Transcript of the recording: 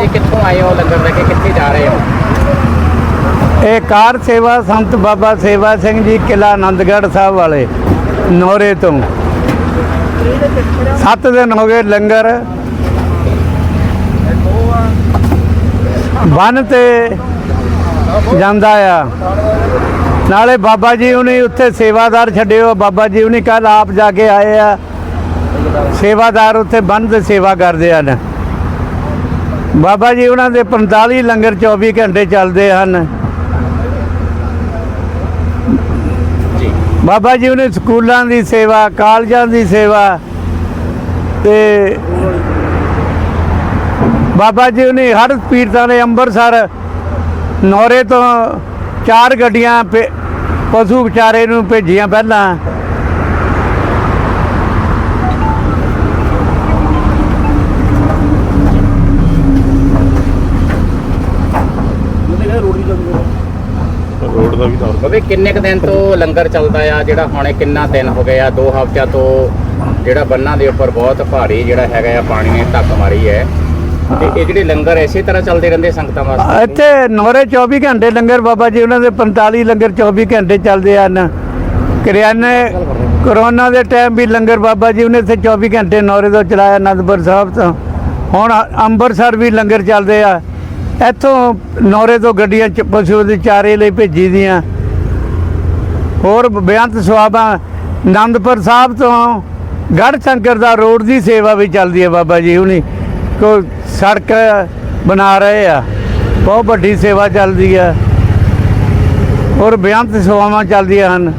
ਜੀ, ਕਿੱਥੋਂ ਆਏ ਹੋ? ਲੰਗਰ ਲੈ ਕੇ ਕਿੱਥੇ ਜਾ ਰਹੇ ਹੋ? ਇਹ ਕਾਰ ਸੇਵਾ ਸੰਤ ਬਾਬਾ ਸੇਵਾ ਸਿੰਘ ਜੀ ਕਿਲਾ ਆਨੰਦਗੜ੍ਹ ਸਾਹਿਬ ਵਾਲੇ, ਨੌਰੇ ਤੋਂ। ਸੱਤ ਦਿਨ ਹੋ ਗਏ ਲੰਗਰ। ਬੰਨ ਤੇ ਜਾਂਦਾ ਆ। ਨਾਲੇ ਬਾਬਾ ਜੀ ਉਹਨੇ ਉੱਥੇ ਸੇਵਾਦਾਰ ਛੱਡਿਓ, ਬਾਬਾ ਜੀ ਉਹਨੇ ਕੱਲ ਆਪ ਜਾ ਕੇ ਆਏ ਆ। ਸੇਵਾਦਾਰ ਉੱਥੇ ਬੰਨ ਤੇ ਸੇਵਾ ਕਰਦੇ ਹਨ। ਬਾਬਾ ਜੀ ਉਹਨਾਂ ਦੇ 45 ਲੰਗਰ 24 ਘੰਟੇ ਚੱਲਦੇ ਹਨ। ਬਾਬਾ ਜੀ ਉਹਨੇ ਸਕੂਲਾਂ ਦੀ ਸੇਵਾ ਕਾਲਜਾਂ ਦੀ ਸੇਵਾ ਤੇ ਬਾਬਾ ਜੀ ਉਹਨੇ ਹਰ ਪੀਰਤਾਂ ਨੇ ਅੰਮ੍ਰਿਤਸਰ ਨੌਰੇ ਤੋਂ ਚਾਰ ਗੱਡੀਆਂ ਪਸ਼ੂ ਵਿਚਾਰੇ ਨੂੰ ਭੇਜੀਆਂ ਪਹਿਲਾਂ। ਦਾ ਵੀ ਤਾਂ ਬਾਬੇ ਕਿੰਨੇ ਕ ਦਿਨ ਤੋਂ ਲੰਗਰ ਚੱਲਦਾ ਆ? ਜਿਹੜਾ ਹੁਣੇ ਕਿੰਨਾ ਦਿਨ ਹੋ ਗਏ ਆ? ਦੋ ਹਫ਼ਤਿਆਂ ਤੋਂ ਜਿਹੜਾ ਬੰਨਾਂ ਦੇ ਉੱਪਰ ਬਹੁਤ ਭਾਰੀ ਜਿਹੜਾ ਹੈਗਾ ਆ ਪਾਣੀ ਨੇ ਧੱਕ ਮਾਰੀ ਹੈ। ਤੇ ਇਹ ਜਿਹੜੇ ਲੰਗਰ ਇਸੇ ਤਰ੍ਹਾਂ ਚੱਲਦੇ ਰਹਿੰਦੇ ਸੰਗਤਾਂ ਵਾਸਤੇ? ਇੱਥੇ ਨੌਰੇ 24 ਘੰਟੇ ਲੰਗਰ ਬਾਬਾ ਜੀ ਉਹਨਾਂ ਦੇ 45 ਲੰਗਰ 24 ਘੰਟੇ ਚੱਲਦੇ ਹਨ। ਕਰਿਆਨੇ ਕਰੋਨਾ ਦੇ ਟਾਈਮ ਵੀ ਲੰਗਰ ਬਾਬਾ ਜੀ ਉਹਨੇ ਇੱਥੇ 24 ਘੰਟੇ ਨੌਰੇ ਤੋਂ ਚਲਾਇਆ ਅਨੰਦਪੁਰ ਸਾਹਿਬ ਤੋਂ। ਹੁਣ ਅੰਮ੍ਰਿਤਸਰ ਵੀ ਲੰਗਰ ਚੱਲਦੇ ਆ। ਇੱਥੋਂ ਨੌਰੇ ਤੋਂ ਗੱਡੀਆਂ ਚ ਪਸ਼ੂ ਦੇ ਚਾਰੇ ਲਈ ਭੇਜੀ ਦੀਆਂ। ਹੋਰ ਬੇਅੰਤ ਸਵਾਬਾਂ ਆਨੰਦਪੁਰ ਸਾਹਿਬ ਤੋਂ ਗੜ੍ਹ ਸ਼ੰਕਰ ਦਾ ਰੋਡ ਦੀ ਸੇਵਾ ਵੀ ਚੱਲਦੀ ਹੈ ਬਾਬਾ ਜੀ, ਹੁਣੀ ਕੋ ਸੜਕ ਬਣਾ ਰਹੇ ਆ, ਬਹੁਤ ਵੱਡੀ ਸੇਵਾ ਚੱਲਦੀ ਆ। ਹੋਰ ਬੇਅੰਤ ਸੇਵਾਵਾਂ ਚੱਲਦੀਆਂ ਹਨ।